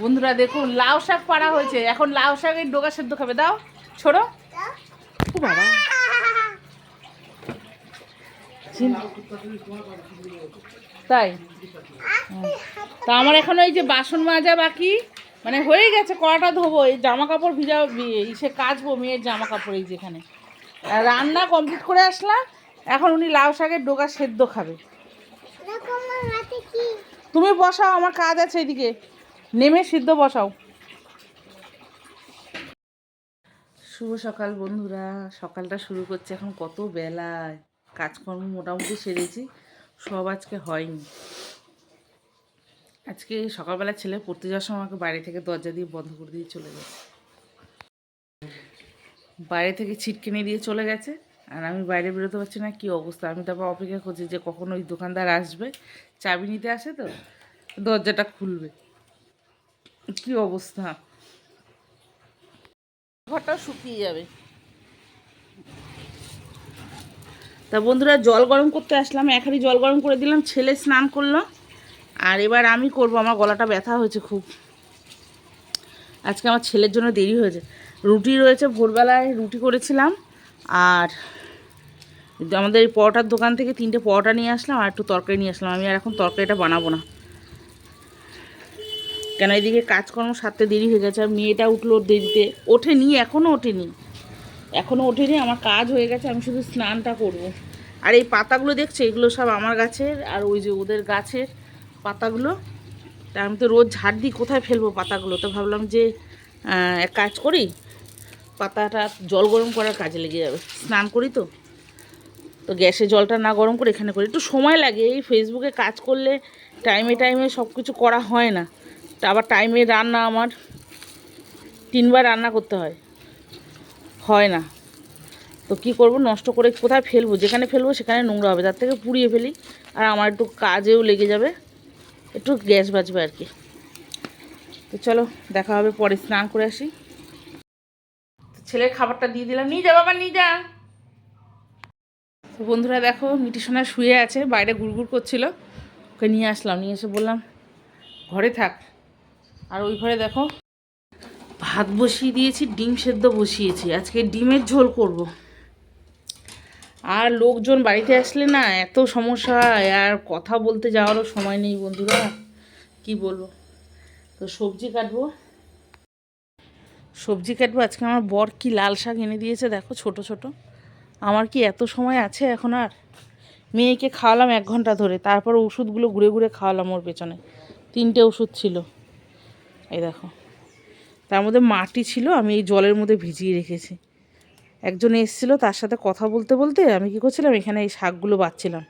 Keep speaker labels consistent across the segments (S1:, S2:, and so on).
S1: বন্ধুরা দেখুন লাউ শাক পাড়া হয়েছে। এখন লাউ শাকের ডোকা সেদ্ধ খাবে। দাও ছোড়ো। ও বাবা। তাই? তা আমার এখন ওই যে বাসন মাজা বাকি। মানে হয়ে গেছে কড়াটা ধোবো। এই জামা কাপড় ভিজা ইসে কাচবো মেয়ের জামা কাপড় এই যেখানে রান্না কমপ্লিট করে আসলাম। এখন উনি লাউ শাকের ডোকা সেদ্ধ খাবে। তুমি বসাও আমার কাজ আছে এদিকে নেমে সিদ্ধ বসাও। শুভ সকাল বন্ধুরা, সকালটা শুরু করছে এখন কত বেলায়। কাজকর্ম মোটামুটি সেরেছি, সব আজকে হয়নি। আজকে সকালবেলা ছেলে পড়তে যাওয়ার সময় আমাকে বাইরে থেকে দরজা দিয়ে বন্ধ করে দিয়ে চলে গেছে। বাইরে থেকে ছিটকিনি দিয়ে চলে গেছে, আর আমি বাইরে বেরোতে পারছি না, কি অবস্থা? আমি তারপর অপেক্ষা করছি যে কখন ওই দোকানদার আসবে, চাবি নিতে আসে তো, দরজাটা খুলবে। কি অবস্থা? ঘরটা শুকিয়ে যাবে। তা বন্ধুরা জল গরম করতে আসলাম এখানে জল গরম করে দিলাম ছেলে স্নান করল আর এবার আমি করব আমার গলাটা ব্যথা হয়েছে খুব। আজকে আমার ছেলের জন্য দেরি হয়েছে। রুটি রয়েছে ভোরবেলায় রুটি করেছিলাম আর আমাদের এই পরোটার দোকান থেকে তিনটে পরোটা নিয়ে আসলাম আর একটু তরকারি নিয়ে আসলাম। আমি আর এখন তরকারিটা বানাবো না। কেন এদিকে কাজকর্ম সারতে দেরি হয়ে গেছে, আর মেয়েটা উঠল দেরিতে। ওঠেনি এখনও ওঠেনি। এখনও ওঠেনি, আমার কাজ হয়ে গেছে, আমি শুধু স্নানটা করব। আর এই পাতাগুলো দেখছে? এগুলো সব আমার গাছের, আর ওই যে ওদের গাছের পাতাগুলো। তা আমি তো রোজ ঝাড় দিই, কোথায় ফেলব পাতাগুলো? তো ভাবলাম যে এক কাজ করি, পাতাটা জল গরম করার কাজে লেগে যাবে। স্নান করি তো। তো গ্যাসে জলটা না গরম করে এখানে করি। একটু সময় লাগে, এই ফেসবুকে কাজ করলে টাইমে টাইমে সব কিছু করা হয় না। আবার টাইমে রান্না আমার তিনবার রান্না করতে হয়। হয় না। তো কি করব? নষ্ট করে কোথায় ফেলব? যেখানে ফেলব সেখানে নোংরা হবে। তার থেকে পুড়িয়ে ফেলি। আর আমার একটু কাজেও লেগে যাবে। একটু গ্যাস বাঁচবে আর কি। তো চলো, দেখা হবে পরে। স্নান করে আসি। ছেলের খাবারটা দিয়ে দিলাম। নিয়ে যা বাবা, নিয়ে যা। তো বন্ধুরা দেখো মিটি সোনা শুয়ে আছে। বাইরে গুড়গুড় করছিল। ওকে নিয়ে আসলাম। নিয়ে এসে বললাম, ঘরে থাক। আর ওই ঘরে দেখো। ভাত বসিয়ে দিয়েছি, ডিম সেদ্ধ বসিয়েছি। আজকে ডিমের ঝোল করব। আর লোকজন বাড়িতে আসলে না, এত সমস্যা আর কথা বলতে যাওয়ারও সময় নেই বন্ধুরা। কি বলব? তো সবজি কাটবো। সবজি কাটবো, আজকে আমার বর কি লাল শাক এনে দিয়েছে, দেখো ছোট ছোট। আমার কি এত সময় আছে এখন আর? মেয়েকে খাওয়ালাম এক ঘণ্টা ধরে, তারপর ওষুধগুলো ঘুরে ঘুরে খাওয়ালাম ওর পেছনে। তিনটে ওষুধ ছিল। এই দেখো। তার মধ্যে মাটি ছিল, আমি এই জলের মধ্যে ভিজিয়ে রেখেছি। একজন এসেছিল তার সাথে কথা বলতে বলতে আমি কী করছিলাম, এখানে এই শাকগুলো বাচ্ছিলাম।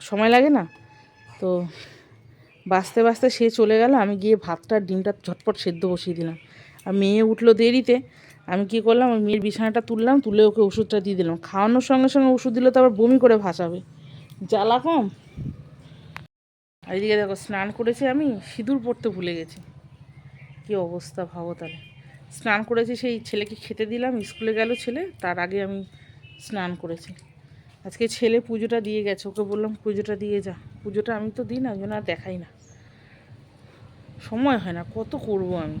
S1: সময় লাগে না? তো বাঁচতে বাঁচতে সে চলে গেল, আমি গিয়ে ভাতটা, ডিমটা ঝটপট সেদ্ধ বসিয়ে দিলাম। আর মেয়ে উঠল দেরিতে, আমি কী করলাম, ওই মেয়ের বিছানাটা তুললাম, তুলে ওকে ওষুধটা দিয়ে দিলাম। খাওয়ানোর সঙ্গে সঙ্গে ওষুধ দিলে তো আবার বমি করে ভাসাবে। জ্বালা কম? আর এদিকে দেখো, স্নান করেছি আমি, সিঁদুর পড়তে ভুলে গেছি। কি অবস্থা ভাবো তাহলে? স্নান করেছি, সেই ছেলেকে খেতে দিলাম, স্কুলে গেল ছেলে, তার আগে আমি স্নান করেছি। আজকে ছেলে পুজোটা দিয়ে গেছে, ওকে বললাম পুজোটা দিয়ে যা। পুজোটা আমি তো দিই না, ওই জন্য আর দেখাই না। সময় হয় না, কত করব আমি?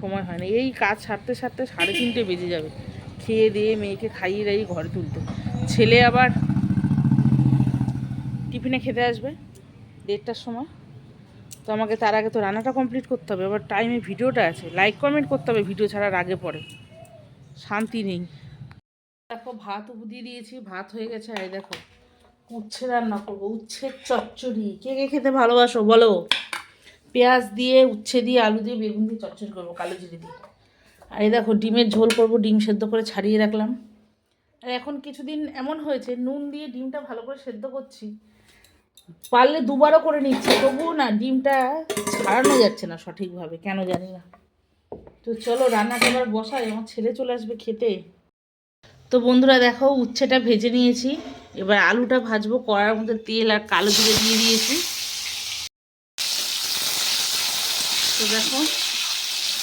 S1: সময় হয় না, এই কাজ সারতে সারতে সাড়ে তিনটে বেজে যাবে। খেয়ে দিয়ে মেয়েকে খাইয়ে দাইয়ে ঘরে তুলতে। ছেলে আবার টিফিনে খেতে আসবে, দেড়টার সময়। তো আমাকে তার আগে তো রান্নাটা কমপ্লিট করতে হবে আবার টাইমে ভিডিওটা আছে। লাইক কমেন্ট করতে হবে ভিডিও ছাড়ার আগে পরে। শান্তি নেই। দেখো, ভাত উপ দিয়ে দিয়েছি, ভাত হয়ে গেছে। আর দেখো, উচ্ছে রান্না করব, উচ্ছের চচ্চড়ি। কে কে খেতে ভালোবাসো, বলো? পেঁয়াজ দিয়ে, উচ্ছে দিয়ে, আলু দিয়ে, বেগুন দিয়ে চচ্চড়ি করব, কালো জিরে দিয়ে। আর এই দেখো, ডিমের ঝোল করব, ডিম সেদ্ধ করে ছাড়িয়ে রাখলাম। আর এখন কিছুদিন এমন হয়েছে, নুন দিয়ে ডিমটা ভালো করে সেদ্ধ করছি পারলে দুবারও করে নিচ্ছি, তবুও না ডিমটা ছাড়ানো যাচ্ছে না সঠিকভাবে, কেন জানি না। তো চলো রান্নাটা এবার বসাই, আমার ছেলে চলে আসবে খেতে। তো বন্ধুরা দেখো, উচ্ছেটা ভেজে নিয়েছি, এবার আলুটা ভাজবো, কড়ার মধ্যে তেল আর কালো জিরে দিয়ে দিয়েছি। তো দেখো,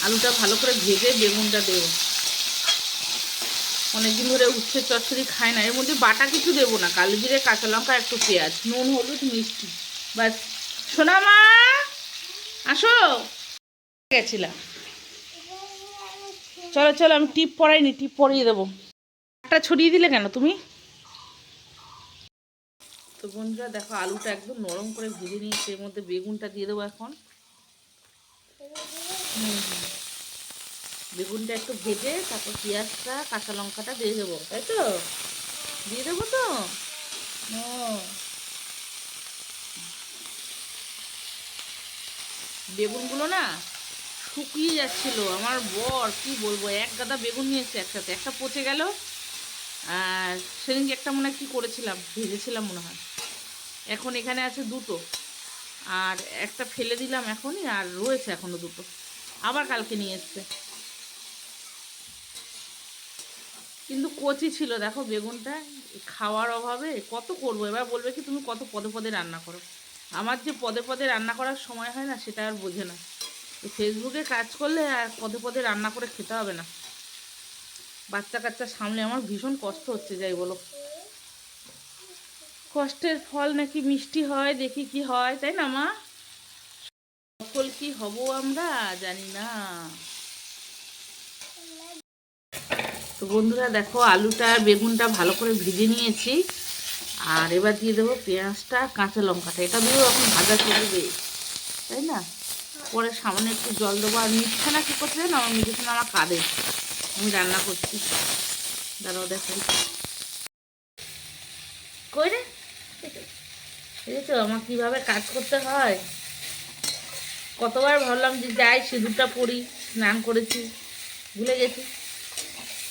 S1: আলুটা ভালো করে ভেজে বেগুনটা দেবো। অনেকদিন ধরে উচ্ছে চচ্চড়ি খায় না। এর মধ্যে বাটা কিছু দেবো না। কালো জিরে, কাঁচা লঙ্কা, একটু পেঁয়াজ, নুন, হলুদ, মিষ্টি। বাস সোনা মা, আসো। গেছিলাম। চলো চলো, আমি টিপ পরাইনি টিপ পরিয়ে দেবো। একটা ছড়িয়ে দিলে কেন তুমি? তো বন্ধুরা, দেখো, আলুটা একদম নরম করে ভেজে নিয়েছি। এর মধ্যে বেগুনটা দিয়ে দেবো এখন। হুম। বেগুনটা একটু ভেজে, তারপর পেঁয়াজটা, কাঁচা লঙ্কাটা দিয়ে দেবো। তাই তো? দিয়ে দেবো তো? ও। বেগুনগুলো না শুকিয়ে যাচ্ছিল। আমার বর, কি বলব, এক গাদা বেগুন নিয়েছে একসাথে। একটা পচে গেল, আর সেদিনকে একটা মনে হয় কী করেছিলাম, ভেজেছিলাম মনে হয়। এখন এখানে আছে দুটো। আর একটা ফেলে দিলাম এখনই, আর রয়েছে এখনও দুটো। আবার কালকে নিয়ে এসছে। কিন্তু কচি ছিল, দেখো বেগুনটা, খাওয়ার অভাবে কত করব? এবার বলবে কি, তুমি কত পদে পদে রান্না করো? আমার যে পদে পদে রান্না করার সময় হয় না, সেটা আর বোঝে না। ফেসবুকে কাজ করলে আর পদে পদে রান্না করে খেতে হবে না। বাচ্চা কাচ্চা সামলে আমার ভীষণ কষ্ট হচ্ছে, যাই বলো। কষ্টের ফল নাকি মিষ্টি হয়, দেখি কি হয়, তাই না মা? সকল কি হব আমরা জানি না। তো বন্ধুরা দেখো, আলুটা, বেগুনটা ভালো করে ভেজে নিয়েছি। আর এবার দিয়ে দেবো পেঁয়াজটা, কাঁচা লঙ্কাটা। এটা দিয়েও এখন ভাজা চলবে, তাই না? পরে সামনে একটু জল দেবো। আর মিঠানা কী করতে জানো? আমার মিঠানা আমার কাঁদে। আমি রান্না করছি। দাঁড়াও দেখাই। কই রে? বুঝেছ আমার কীভাবে কাজ করতে হয়? কতবার ভাবলাম যে যাই, সিঁদুরটা পরি, স্নান করেছি, ভুলে গেছি।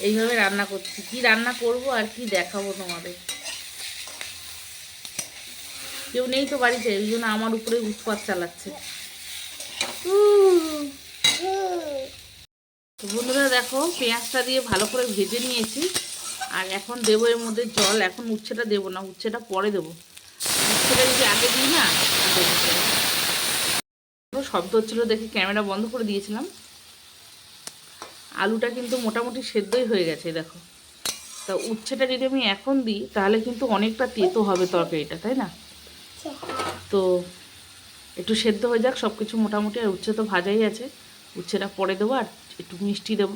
S1: এইভাবে রান্না করছি। কি রান্না করব আর কি দেখাবো তোমাদের? কেউ নেই তো বাড়িতে ওই জন্য আমার উপরে উৎপাত চালাচ্ছে। বন্ধুরা দেখো, পেঁয়াজটা দিয়ে ভালো করে ভেজে নিয়েছি। আর এখন দেবো এর মধ্যে জল। এখন উচ্ছেটা দেবো না, উচ্ছেটা পরে দেবো। উচ্ছেটা যদি আগে দিই না। শব্দ হচ্ছিল দেখে ক্যামেরা বন্ধ করে দিয়েছিলাম। আলুটা কিন্তু মোটামুটি সেদ্ধই হয়ে গেছে, দেখো। তা উচ্ছেটা যদি আমি এখন দিই, তাহলে কিন্তু অনেকটা তেতো হবে তরকারিটা, তাই না? তো একটু সেদ্ধ হয়ে যাক সব কিছু মোটামুটি, আর উচ্ছে তো ভাজাই আছে। উচ্ছেটা পরে দেবো, আর একটু মিষ্টি দেবো।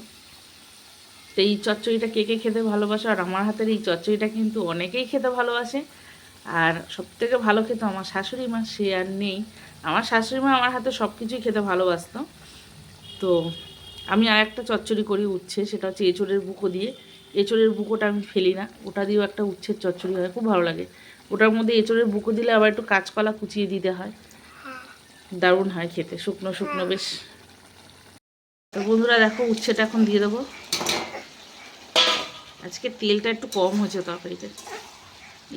S1: তো এই চচ্চড়িটা কে কে খেতে ভালোবাসে, আর আমার হাতের এই চচ্চড়িটা কিন্তু অনেকেই খেতে ভালোবাসে। আর সব থেকে ভালো খেতো আমার শাশুড়ি মা, সে আর নেই। আমার শাশুড়ি মা আমার হাতে সব কিছুই খেতে ভালোবাসতো। তো আমি আর একটা চচ্চড়ি করি উচ্ছে, সেটা হচ্ছে এঁচড়ের বুকো দিয়ে। এঁচড়ের বুকোটা আমি ফেলি না, ওটা দিয়েও একটা উচ্ছের চচ্চড়ি হয়, খুব ভালো লাগে। ওটার মধ্যে এঁচড়ের বুকো দিলে আবার একটু কাঁচকলা কুচিয়ে দিতে হয়। দারুণ হয় খেতে, শুকনো শুকনো বেশ। তো বন্ধুরা দেখো, উচ্ছেটা এখন দিয়ে দেবো। আজকে তেলটা একটু কম হয়েছে তরকারিতে।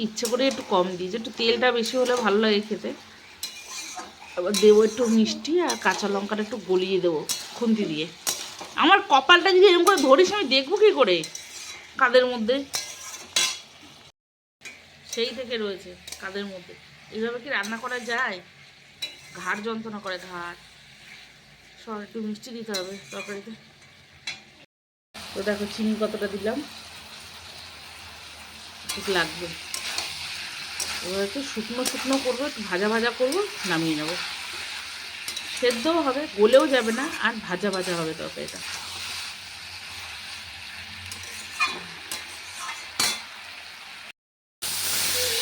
S1: ইচ্ছে করে একটু কম দিয়েছি, একটু তেলটা বেশি হলে ভালো লাগে খেতে। আবার দেবো একটু মিষ্টি আর কাঁচা লঙ্কাটা একটু গলিয়ে দেবো খুন্তি দিয়ে। আমার কপালটা যদি এরকম করে ধরিস, আমি দেখব কী করে? কাদের মধ্যে? সেই থেকে রয়েছে কাদের মধ্যে। এইভাবে কি রান্না করা যায়? ঘাড় যন্ত্রণা করে ঘাড়। সব একটু মিষ্টি দিতে হবে তরকারিতে। তো দেখো চিনি কতটা দিলাম? ঠিক লাগবে। এবার একটু শুকনো শুকনো করব ভাজা ভাজা করব, নামিয়ে নেব। সেদ্ধও হবে, গলেও যাবে না, আর ভাজা ভাজা হবে তরকারিটা।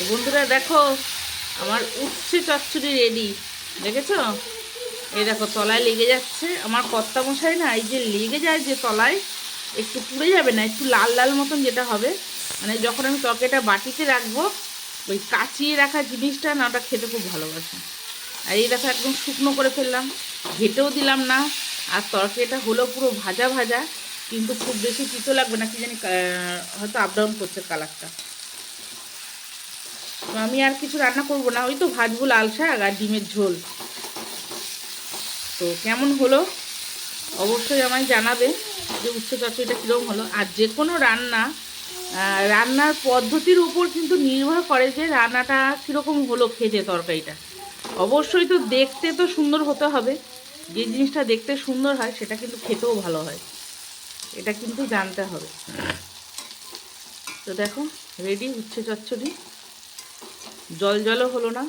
S1: বন্ধুরা দেখো, আমার উচ্ছে চচ্চড়ি রেডি দেখেছ? এই দেখো, তলায় লেগে যাচ্ছে। আমার কর্তা মশাই না, এই যে লেগে যায় যে তলায়, একটু পুড়ে যাবে না, একটু লাল লাল মতন যেটা হবে। মানে যখন আমি তরকারিটা বাটিতে রাখব, ওই কাচিয়ে রাখা জিনিসটা না, ওটা খেতে খুব ভালোবাসে। আর এই দেখো একদম শুকনো করে ফেললাম। ঘেটেও দিলাম না। আর তরকারিটা হলো পুরো ভাজা ভাজা, কিন্তু খুব বেশি তিতো লাগবে না, কি জানি হয়তো আপ ডাউন করছে কালারটা তো আমি আর কিছু রান্না করব না, ওই তো ভাজবো লাল শাক আর ডিমের ঝোল। তো কেমন হলো? অবশ্যই আমায় জানাবে যে উচ্চ চচ্চড়িটা কীরকম হলো। আর যে কোনো রান্না রান্নার পদ্ধতির উপর কিন্তু নির্ভর করে যে রান্নাটা কীরকম হলো খেতে তরকারিটা। অবশ্যই তো দেখতে তো সুন্দর হতে হবে। যে জিনিসটা দেখতে সুন্দর হয়, সেটা কিন্তু খেতেও ভালো হয়। এটা কিন্তু জানতে হবে। তো দেখো রেডি উচ্ছে চচ্চড়ি। জল জলও হলো না।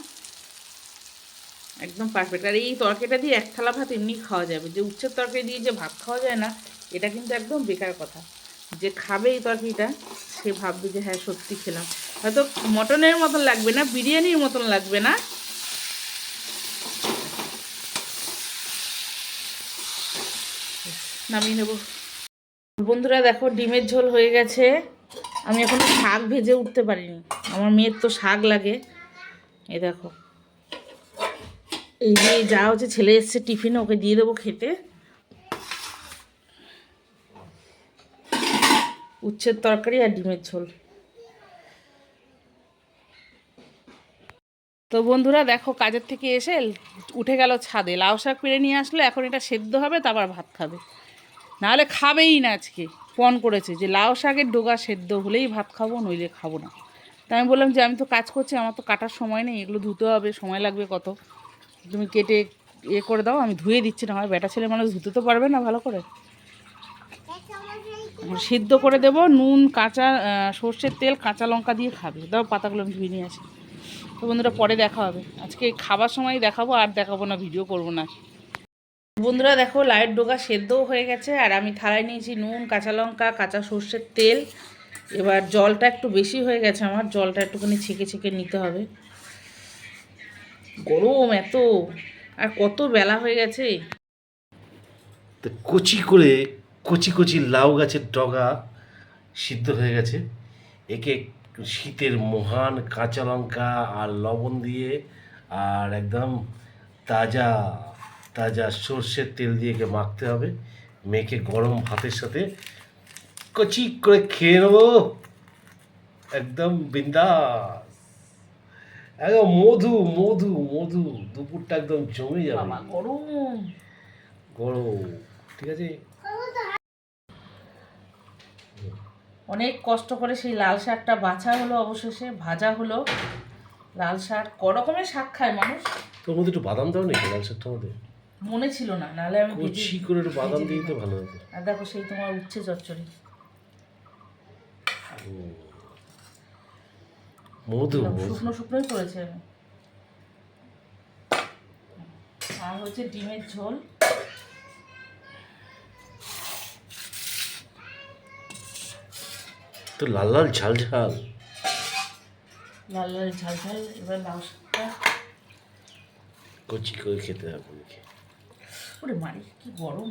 S1: একদম পারফেক্ট আর এই তরকারিটা দিয়ে এক থালা ভাত এমনি খাওয়া যাবে। যে উচ্ছের তরকারি দিয়ে যে ভাত খাওয়া যায় না, এটা কিন্তু একদম বেকার কথা। যে খাবে এই তরকারিটা, সে ভাববে যে হ্যাঁ সত্যি খেলাম। হয়তো মটনের মতন লাগবে না, বিরিয়ানির মতন লাগবে না নামিয়ে নেব। বন্ধুরা দেখো, ডিমের ঝোল হয়ে গেছে। আমি এখনও শাক ভেজে উঠতে পারিনি। আমার মেয়ের তো শাক লাগে। এ দেখো। এই যে যা হচ্ছে, ছেলে এসছে টিফিনে, ওকে দিয়ে দেবো খেতে। উচ্ছের তরকারি আর ডিমের ঝোল। তো বন্ধুরা দেখো, কাজের থেকে এসে উঠে গেল ছাদে। লাউ শাক পেরে নিয়ে আসলো, এখন এটা সেদ্ধ হবে, তারপর ভাত খাবে। নাহলে খাবেই না আজকে। পণ করেছে যে লাউ শাকের ডোগা সেদ্ধ হলেই ভাত খাব, নইলে খাব না। তা আমি বললাম যে আমি তো কাজ করছি, আমার তো কাটার সময় নেই, এগুলো ধুতে হবে, সময় লাগবে কত? তুমি কেটে ইয়ে করে দাও, আমি ধুয়ে দিচ্ছি, না আমার বেটা ছেলে মানুষ ধুতে তো পারবে না ভালো করে। সিদ্ধ করে দেবো, নুন, কাঁচা সর্ষের তেল, কাঁচা লঙ্কা দিয়ে খাবে। দাও পাতাগুলো আমি ধুয়ে নিয়ে আসি। তো বন্ধুরা পরে দেখা হবে। আজকে খাবার সময় দেখাবো, আর দেখাবো না, ভিডিও করব না। বন্ধুরা দেখো লাইট ডোগা সেদ্ধও হয়ে গেছে, আর আমি থালায় নিয়েছি নুন, কাঁচা লঙ্কা, কাঁচা সর্ষের তেল। এবার জলটা একটু বেশি হয়ে গেছে আমার, জলটা একটুখানি ছেঁকে ছেঁকে নিতে হবে। গরম এত, আর কত বেলা হয়ে গেছে।
S2: কচি করে, কচি কচি লাউ গাছের ডগা সিদ্ধ হয়ে গেছে। একে শীতের মহান কাঁচা লঙ্কা আর লবণ দিয়ে, আর একদম তাজা তাজা সর্ষের তেল দিয়ে একে মাখতে হবে। মেখে গরম ভাতের সাথে কচি করে খেয়ে নেব। একদম বিন্দাস। একদম মধু মধু মধু। দুপুরটা একদম জমে যাবে।
S1: গরম।
S2: গরম ঠিক আছে?
S1: অনেক কষ্ট করে সেই লাল শাকটা বাছা হলো অবশেষে ভাজা হলো। লাল শাক ক রকমের শাক খায় মানুষ।
S2: তোর মধ্যে একটু বাদাম দাও নাকি? লাল শাকটার মধ্যে
S1: মনে ছিল না নাহলে আমি
S2: কচি করে একটু বাদাম দিয়ে তো ভালো হতো।
S1: আর দেখো সেই তোমার উচ্ছে চচ্চড়ি।
S2: মধু
S1: শুকনো শুকনোই করেছে আমি। আর হচ্ছে ডিমের ঝোল।
S2: তো লাল লাল ঝাল ঝাল।
S1: লাল লাল ঝাল ঝাল এবার লাউ শাকটা
S2: কচি করে খেতে হবে নাকি
S1: ওরে মারি কি গরম।